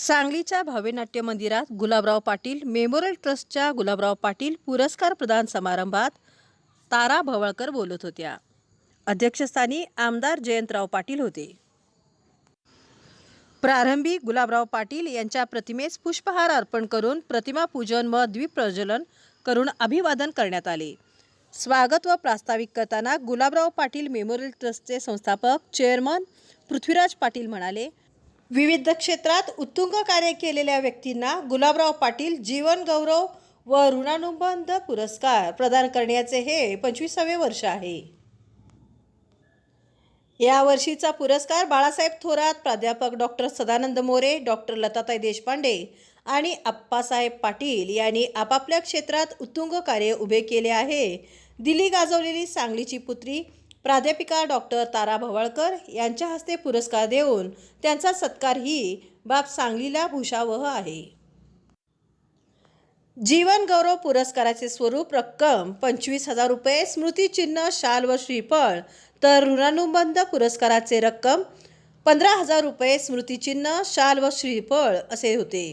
सांगलीच्या भव्यनाट्य मंदिरात गुलाबराव पाटील मेमोरियल ट्रस्टच्या गुलाबराव पाटील पुरस्कार प्रदान समारंभात तारा भवळकर बोलत होत्या. अध्यक्षस्थानी आमदार जयंतराव पाटील होते. प्रारंभी गुलाबराव पाटील यांच्या प्रतिमेस पुष्पहार अर्पण करून प्रतिमा पूजन व द्विप्रज्वलन करून अभिवादन करण्यात आले. स्वागत व प्रास्ताविक करताना गुलाबराव पाटील मेमोरियल ट्रस्टचे संस्थापक चेअरमन पृथ्वीराज पाटील म्हणाले विविध क्षेत्रात उत्तुंग कार्य केलेल्या व्यक्तींना गुलाबराव पाटील जीवन गौरव व ऋणानुबंध पुरस्कार प्रदान करण्याचे हे पंचवीसावे वर्ष आहे. या वर्षीचा पुरस्कार बाळासाहेब थोरात प्राध्यापक डॉक्टर सदानंद मोरे डॉक्टर लताताई देशपांडे आणि आप्पासाहेब पाटील यांनी आपापल्या क्षेत्रात उत्तुंग कार्य उभे केले आहे. दिल्ली गाजवलेली सांगलीची पुत्री प्राध्यापिका डॉक्टर तारा भवळकर यांच्या हस्ते पुरस्कार देऊन त्यांचा सत्कार ही बाब सांगलीला भूषावह आहे. जीवन गौरव पुरस्काराचे स्वरूप रक्कम पंचवीस हजार रुपये स्मृतिचिन्ह शाल व श्रीफळ तर ऋणानुबंध पुरस्काराचे रक्कम पंधरा हजार रुपये स्मृतिचिन्ह शाल व श्रीफळ असे होते.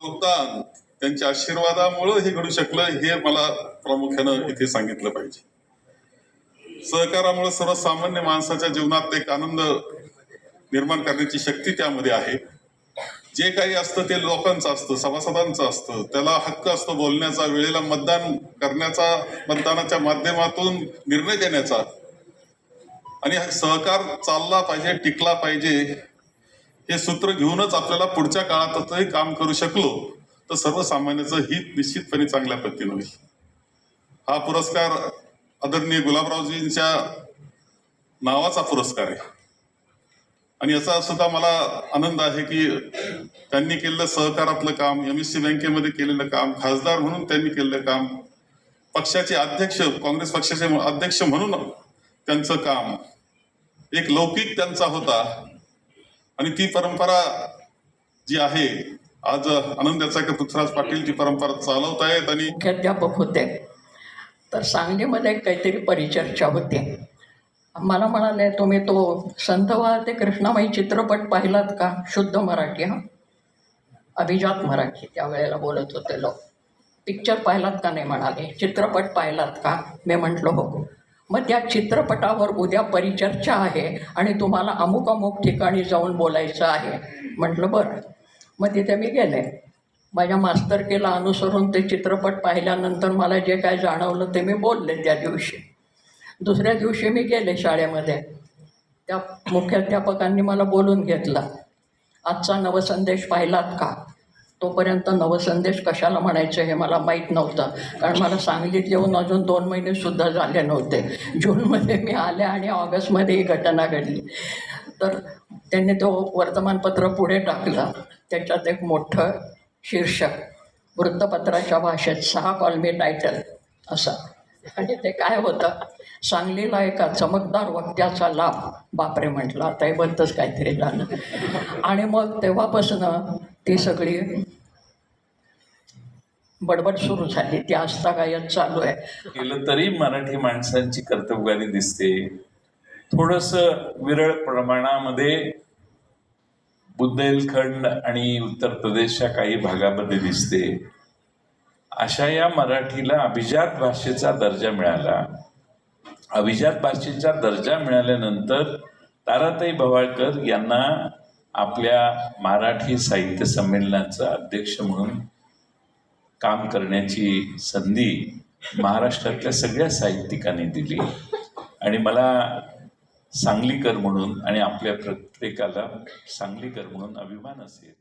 त्यांच्या आशीर्वादामुळे हे घडू शकलं हे मला प्रामुख्यानं इथे सांगितलं पाहिजे. सहकारामुळे सर्वसामान्य माणसाच्या जीवनात एक आनंद निर्माण करण्याची शक्ती त्यामध्ये आहे. जे काही असतं ते लोकांचं असतं सभासदांचं असतं. त्याला हक्क असतो बोलण्याचा वेळेला मतदान करण्याचा मतदानाच्या माध्यमातून निर्णय देण्याचा. आणि हा सहकार चालला पाहिजे टिकला पाहिजे हे सूत्र घेऊनच आपल्याला पुढच्या काळातही काम करू शकलो तर सर्वसामान्याचं हित निश्चितपणे चांगल्या पद्धतीनं होईल. हा पुरस्कार आदरणीय गुलाबरावजींच्या नावाचा पुरस्कार आहे. आणि याचा सुद्धा मला आनंद आहे की त्यांनी केलेलं सहकारातलं काम एम एस सी बँकेमध्ये केलेलं काम खासदार म्हणून त्यांनी केलेलं काम पक्षाचे अध्यक्ष काँग्रेस पक्षाचे अध्यक्ष म्हणून त्यांचं काम एक लौकिक त्यांचा होता. आणि ती परंपरा जी आहे आज आनंदाचा की पृथ्वीराज पाटील ती परंपरा चालवत आहेत आणि मुख्याध्यापक होते. तर सांगलीमध्ये काहीतरी परिचर्चा होती. मला म्हणाले तुम्ही तो संतवा ते कृष्णामाई चित्रपट पाहिलात का? शुद्ध मराठी हा? अभिजात मराठी त्यावेळेला बोलत होते लोक. पिक्चर पाहिलात का? नाही म्हणाले. चित्रपट पाहिलात का? मी म्हटलं हो. मग त्या चित्रपटावर उद्या परिचर्चा आहे आणि तुम्हाला अमुक अमुक ठिकाणी जाऊन बोलायचं आहे. म्हटलं बरं. मग तिथे मी गेले. माझ्या मास्तरकीला अनुसरून ते चित्रपट पाहिल्यानंतर मला जे काय जाणवलं ते मी बोलले त्या दिवशी. दुसऱ्या दिवशी मी गेले शाळेमध्ये. त्या मुख्याध्यापकांनी मला बोलून घेतलं आजचा नवसंदेश पाहिलात का? तोपर्यंत नवसंदेश कशाला म्हणायचं हे मला माहीत नव्हतं. कारण मला सांगलीत येऊन अजून दोन महिनेसुद्धा झाले नव्हते. जूनमध्ये मी आले आणि ऑगस्टमध्ये ही घटना घडली. तर त्यांनी तो वर्तमानपत्र पुढे टाकलं. त्याच्यात एक मोठं शीर्षक वृत्तपत्राच्या भाषेत सहा कॉलमी टायटल असं. आणि ते काय होतं? सांगलीला एका चमकदार वक्त्याचा लाभ बापरे म्हटलं आता हे बंदच काहीतरी झालं. आणि मग तेव्हापासून ती सगळी बडबड सुरू झाली. ती आस्था गायन चालू आहे. केलं तरी मराठी माणसांची कर्तबगारी दिसते. थोडस विरळ प्रमाणामध्ये बुंदेलखंड आणि उत्तर प्रदेशच्या काही भागामध्ये दिसते. अशा या मराठीला अभिजात भाषेचा दर्जा मिळाला. अभिजात भाषेचा दर्जा मिळाल्यानंतर ताराताई भवाळकर यांना आपल्या मराठी साहित्य संमेलनाचा अध्यक्ष म्हणून काम करण्याची संधी महाराष्ट्रातल्या सगळ्या साहित्यिकांनी दिली. आणि मला सांगलीकर म्हणून आणि आपल्या प्रत्येकाला सांगलीकर म्हणून अभिमान असेल.